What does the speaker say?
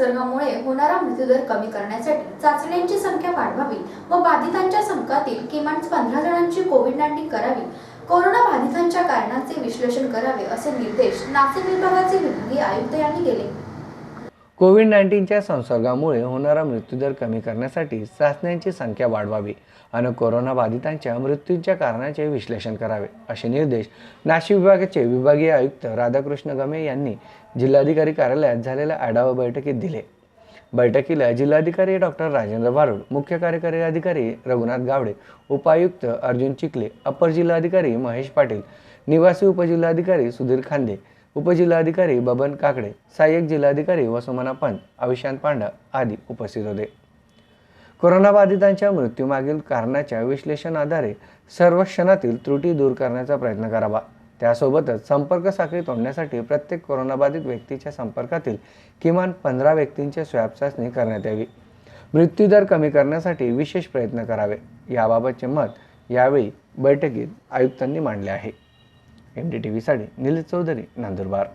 संसर्गामुळे होणारा मृत्यूदर कमी करण्यासाठी चाचण्यांची संख्या वाढवावी व बाधितांच्या संघातील किमान पंधरा जणांची कोविड नाईन्टीन करावी. कोरोना बाधितांच्या कारणांचे विश्लेषण करावे असे निर्देश नाशिक विभागाचे विभागीय आयुक्त यांनी केले कोविड नाईन्टीनच्या संसर्गामुळे होणारा मृत्यूदर कमी करण्यासाठी चाचण्यांची संख्या वाढवावी आणि कोरोना बाधितांच्या मृत्यूच्या कारणाचे विश्लेषण करावे असे निर्देश नाशिक विभागाचे विभागीय आयुक्त राधाकृष्ण गमे यांनी जिल्हाधिकारी कार्यालयात झालेल्या आढावा बैठकीत दिले. बैठकीला जिल्हाधिकारी डॉक्टर राजेंद्र भारुड मुख्य कार्यकारी अधिकारी रघुनाथ गावडे उपायुक्त अर्जुन चिखले अपर जिल्हाधिकारी महेश पाटील निवासी उपजिल्हाधिकारी सुधीर खांदे उपजिल्हाधिकारी बबन काकडे सहाय्यक जिल्हाधिकारी वसुमना पंत अविशांत पांडा आदी उपस्थित होते. कोरोनाबाधितांच्या मृत्यूमागील कारणाच्या विश्लेषण आधारे सर्व क्षणातील त्रुटी दूर करण्याचा प्रयत्न करावा. त्यासोबतच संपर्क साखळी तोडण्यासाठी प्रत्येक कोरोनाबाधित व्यक्तीच्या संपर्कातील किमान पंधरा व्यक्तींची स्वॅब चाचणी करण्यात यावी. मृत्यूदर कमी करण्यासाठी विशेष प्रयत्न करावे. याबाबतचे मत यावेळी बैठकीत आयुक्तांनी मांडले आहे. एम डी टी व्हीसाठी निलेश चौधरी नंदुरबार.